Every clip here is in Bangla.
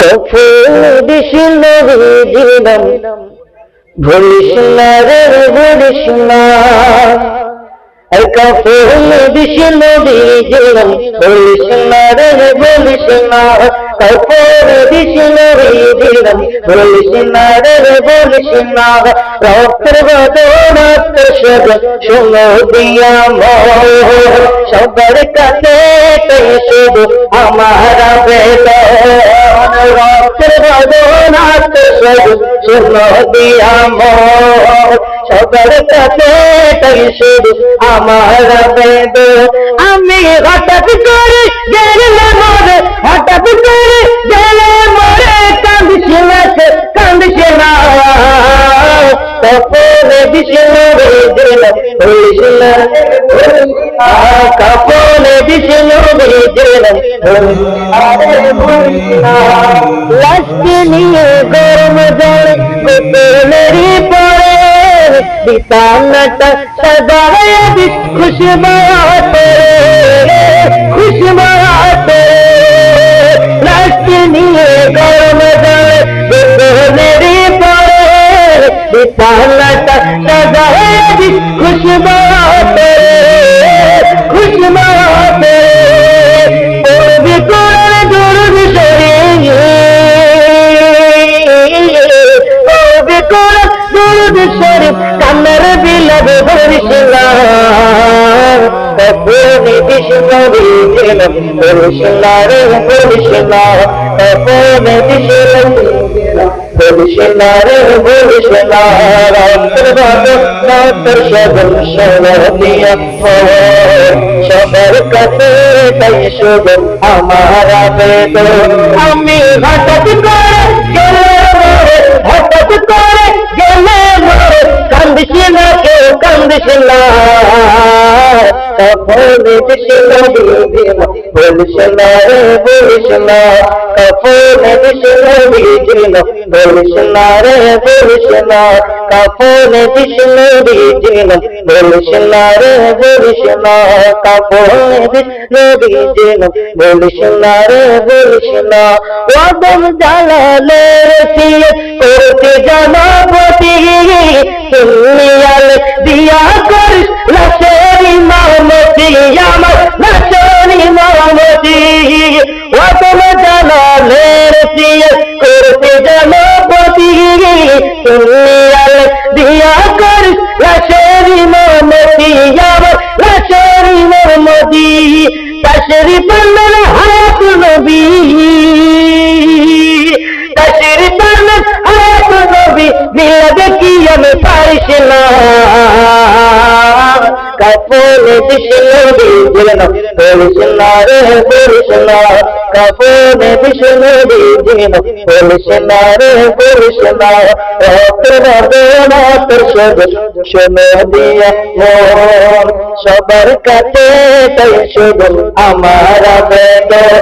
কফুর দিছিল দিলাম ভুলিস না রে ভুলিস না আর কফুর দিছিল দিলাম ভুলিস না রে ভুলিস না কফুর দিছিল দিলাম ভুলিস না রে ভুলিস না রক্তের বদনাত সব শুনো দিয়া মোর সবার কাছে তাই শুধু আমার বেদন রক্তের বদনাত সব শুনো দিয়া মোর সবার কাছে তাই শুধু আমার বেদন আমি হঠাৎ করে গেলে মরে হঠাৎ করে গেলে মরে কান্দিস বিষ্ণু বিষ্ণু लाश के लिए गर्म जल मेरी पड़े पिता सदाए भी खुश खुश मया गर्म जल मेरी पड़े बिताना सदाए भी ভরিসলাম কপনে বিষ্ণবী দিলাম ভরিসলার ভরিসলা কপনে বিষ্ণবী ভরিসলা রে ভরিসলা রাত্র বাদ রাত্র সদন সরদিয়া সবার কাছে তাই শুধু আমার বেদন আমি হঠাৎ করে গেলে মরে হঠাৎ করে গেলে মরে কান্দিস না কেউ কান্দিস না কপনে বিষ্ণু বলিস না রে বলিস না কপনে বিষ্ণু দিদিম বলিস না জালালে করতে সুনিয়াল লাশেরি মামতি আমার লাশেরি মামতি তাশরি পন্নন হায়াত নবী। তাশরি পন্নন হায়াত নবী মিলাবে কি আমি পারিস না। কাপনে বিষ্ণু দিলেন বলিস না রে, বলিস না। কাপনে বিষ্ণু দিলেন বলিস না রে, বলিস না। তোর শুধু শুনে দিয়া মন সবার কাছে তাই শুধু আমার বেদন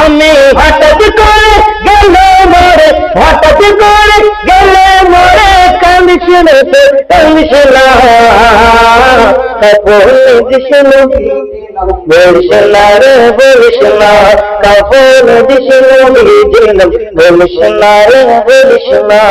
আমি হঠাৎ করে গেলে মরে, হঠাৎ করে গেলে মরে কান্দিস না কান্দিস না। কাপড় দিশলো বলিস না রে বলিস না কাপড় দিশলো বলিস না রে বলিস না